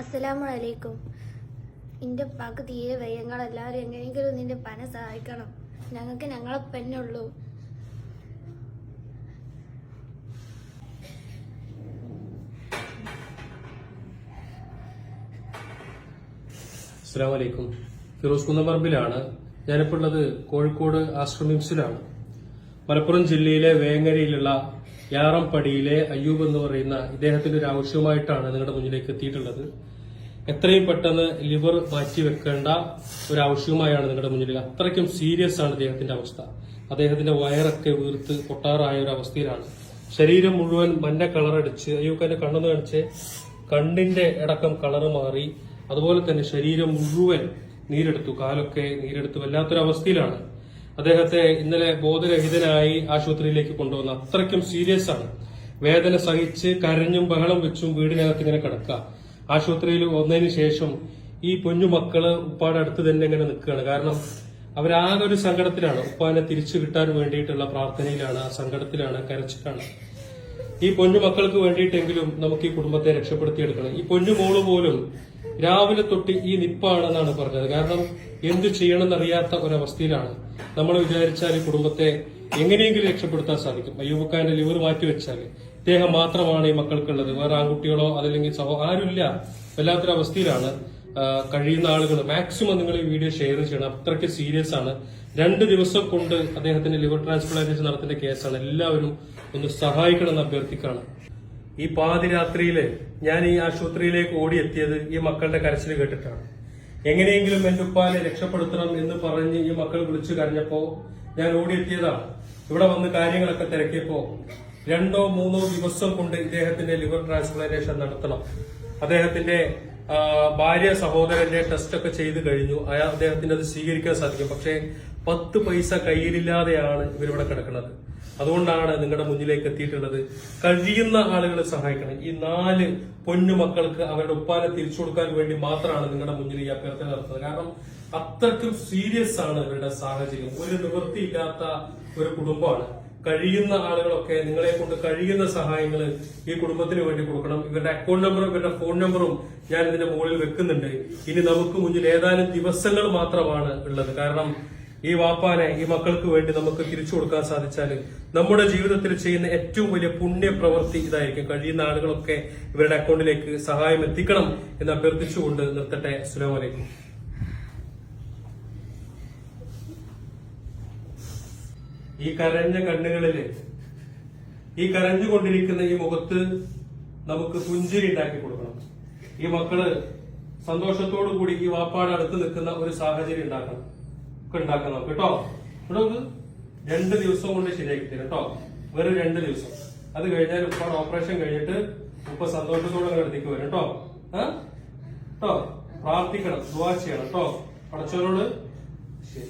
അസ്സലാമു അലൈക്കും എന്റെ ഉപ്പാക്ക് തീരെ എല്ലാവരും എങ്ങനെയെങ്കിലും നിന്റെ പന സഹായിക്കണം. ഞങ്ങൾക്ക് ഞങ്ങളെ പെണ്ണുള്ളൂ. അസ്സാം വലൈക്കും ഫിറോസ് കുന്നമർബിലാണ് ഞാനിപ്പോൾ ഉള്ളത് കോഴിക്കോട് ആശ്രമിംസിലാണ് മലപ്പുറം ജില്ലയിലെ വേങ്ങരയിലുള്ള യാറംപടിയിലെ അയ്യൂബ് എന്ന് പറയുന്ന ഇദ്ദേഹത്തിന്റെ ഒരു ആവശ്യവുമായിട്ടാണ് നിങ്ങളുടെ മുന്നിലേക്ക് എത്തിയിട്ടുള്ളത്. എത്രയും പെട്ടെന്ന് ലിവർ മാറ്റി വെക്കേണ്ട ഒരു ആവശ്യവുമായാണ് നിങ്ങളുടെ മുന്നിൽ. അത്രയ്ക്കും സീരിയസ് ആണ് അദ്ദേഹത്തിന്റെ അവസ്ഥ. അദ്ദേഹത്തിന്റെ വയറൊക്കെ വീർത്ത് പൊട്ടാറായ ഒരു അവസ്ഥയിലാണ്. ശരീരം മുഴുവൻ മഞ്ഞ കളറടിച്ച് അയ്യൂക്കാന്റെ കണ്ണെന്ന് കാണിച്ച്. കണ്ണിന്റെ അടക്കം കളറ് മാറി. അതുപോലെ തന്നെ ശരീരം മുഴുവൻ നീരെടുത്തു. കാലൊക്കെ നീരെടുത്തു. വല്ലാത്തൊരു അവസ്ഥയിലാണ് അദ്ദേഹത്തെ ഇന്നലെ ബോധരഹിതനായി ആശുപത്രിയിലേക്ക് കൊണ്ടുവന്ന അത്രയ്ക്കും സീരിയസ് ആണ്. വേദന സഹിച്ച് കരഞ്ഞും ബഹളം വെച്ചും വീടിനകത്ത് ഇങ്ങനെ കിടക്കുക. ആശുപത്രിയിൽ വന്നതിന് ശേഷം ഈ കുഞ്ഞു മക്കൾ ഉപ്പാടെ അടുത്ത് തന്നെ ഇങ്ങനെ നിൽക്കുകയാണ്. കാരണം അവരാകെ ഒരു സങ്കടത്തിലാണ്. ഉപ്പാനെ തിരിച്ചു കിട്ടാൻ വേണ്ടിയിട്ടുള്ള പ്രാർത്ഥനയിലാണ് ആ സങ്കടത്തിലാണ് കരച്ചിട്ടാണ് ഈ പൊന്നു മക്കൾക്ക് വേണ്ടിയിട്ടെങ്കിലും നമുക്ക് ഈ കുടുംബത്തെ രക്ഷപ്പെടുത്തിയെടുക്കണം. ഈ പൊന്നു മോൾ പോലും രാവിലെ തൊട്ട് ഈ നിപ്പാണെന്നാണ് പറഞ്ഞത്. കാരണം എന്തു ചെയ്യണമെന്നറിയാത്ത ഒരവസ്ഥയിലാണ്. നമ്മൾ വിചാരിച്ചാൽ ഈ കുടുംബത്തെ എങ്ങനെയെങ്കിലും രക്ഷപ്പെടുത്താൻ സാധിക്കും. അയ്യൂബക്കാരന്റെ ലിവർ മാറ്റിവെച്ചാൽ ഇദ്ദേഹം മാത്രമാണ് ഈ മക്കൾക്കുള്ളത്. വേറെ ആൺകുട്ടികളോ അതല്ലെങ്കിൽ സഹോ ആരുമില്ല. വല്ലാത്തൊരവസ്ഥയിലാണ് കഴിയുന്ന ആളുകൾ. മാക്സിമം നിങ്ങൾ ഈ വീഡിയോ ഷെയർ ചെയ്യണം. അത്രയ്ക്ക് സീരിയസ് ആണ്. രണ്ട് ദിവസം കൊണ്ട് അദ്ദേഹത്തിന്റെ ലിവർ ട്രാൻസ്പ്ലാന്റേഷൻ നടത്തേണ്ട കേസാണ്. എല്ലാവരും ഒന്ന് സഹായിക്കണമെന്ന് അഭ്യർത്ഥിക്കാണ് ഈ പാതിരാത്രിയിൽ ഞാൻ ഈ ആശുപത്രിയിലേക്ക് ഓടിയെത്തിയത് ഈ മക്കളുടെ കരച്ചിൽ കേട്ടിട്ടാണ്. എങ്ങനെയെങ്കിലും എന്റെ രക്ഷപ്പെടുത്തണം എന്ന് പറഞ്ഞ് ഈ മക്കൾ വിളിച്ചു കഴിഞ്ഞപ്പോൾ ഞാൻ ഓടിയെത്തിയതാണ് ഇവിടെ വന്ന് കാര്യങ്ങളൊക്കെ തിരക്കിയപ്പോ രണ്ടോ മൂന്നോ ദിവസം കൊണ്ട് ഇദ്ദേഹത്തിന്റെ ലിവർ ട്രാൻസ്പ്ലാന്റേഷൻ നടത്തണം. അദ്ദേഹത്തിന്റെ ഭാര്യ സഹോദരന്റെ ടെസ്റ്റ് ഒക്കെ ചെയ്ത് കഴിഞ്ഞു. അയാൾ അദ്ദേഹത്തിന് അത് സ്വീകരിക്കാൻ സാധിക്കും. പക്ഷേ പത്ത് പൈസ കയ്യിലില്ലാതെയാണ് ഇവരിവിടെ കിടക്കുന്നത്. അതുകൊണ്ടാണ് നിങ്ങളുടെ മുന്നിലേക്ക് എത്തിയിട്ടുള്ളത്. കഴിയുന്ന ആളുകളെ സഹായിക്കണം. ഈ നാല് പൊന്നു മക്കൾക്ക് അവരുടെ ഉപ്പാനെ തിരിച്ചു കൊടുക്കാൻ വേണ്ടി മാത്രമാണ് നിങ്ങളുടെ മുന്നിൽ ഈ അഭ്യർത്ഥന നടത്തുന്നത്. കാരണം അത്രയ്ക്കും സീരിയസ് ആണ് ഇവരുടെ സാഹചര്യം. ഒരു നിവൃത്തിയില്ലാത്ത ഒരു കുടുംബമാണ്. കഴിയുന്ന ആളുകളൊക്കെ നിങ്ങളെ കൊണ്ട് കഴിയുന്ന സഹായങ്ങൾ ഈ കുടുംബത്തിന് വേണ്ടി കൊടുക്കണം. ഇവരുടെ അക്കൗണ്ട് നമ്പറും ഇവരുടെ ഫോൺ നമ്പറും ഞാൻ ഇതിന്റെ മുകളിൽ വെക്കുന്നുണ്ട്. ഇനി നമുക്ക് മുന്നിൽ ഏതാനും ദിവസങ്ങൾ മാത്രമാണ് ഉള്ളത്. കാരണം ഈ വാപ്പാനെ ഈ മക്കൾക്ക് വേണ്ടി നമുക്ക് തിരിച്ചു കൊടുക്കാൻ സാധിച്ചാൽ നമ്മുടെ ജീവിതത്തിൽ ചെയ്യുന്ന ഏറ്റവും വലിയ പുണ്യ പ്രവൃത്തി ഇതായിരിക്കും. കഴിയുന്ന ആളുകളൊക്കെ ഇവരുടെ അക്കൗണ്ടിലേക്ക് സഹായം എത്തിക്കണം എന്ന് അഭ്യർത്ഥിച്ചുകൊണ്ട് നിർത്തട്ടെ. അസ്സലാമു ഈ കരഞ്ഞ കണ്ണുകളിൽ ഈ കരഞ്ഞുകൊണ്ടിരിക്കുന്ന ഈ മുഖത്ത് നമുക്ക് പുഞ്ചിരി ഉണ്ടാക്കി കൊടുക്കണം. ഈ മക്കൾ സന്തോഷത്തോടു കൂടി ഈ വാപ്പാട് അടുത്ത് നിൽക്കുന്ന ഒരു സാഹചര്യം ഉണ്ടാക്കണം. ഒക്കെ ഉണ്ടാക്കണം നമുക്ക് കേട്ടോ. ഇവിടെ രണ്ട് ദിവസം കൊണ്ട് ശരിയാക്കി തരും കേട്ടോ. വെറും രണ്ട് ദിവസം. അത് കഴിഞ്ഞാൽ ഉപ്പാട് ഓപ്പറേഷൻ കഴിഞ്ഞിട്ട് ഉപ്പ സന്തോഷത്തോടെ അടുത്തേക്ക് വരും കേട്ടോ? കേട്ടോ. പ്രാർത്ഥിക്കണം ദുവാ ചെയ്യണം കേട്ടോ. പഠിച്ചവരോട് ശരി.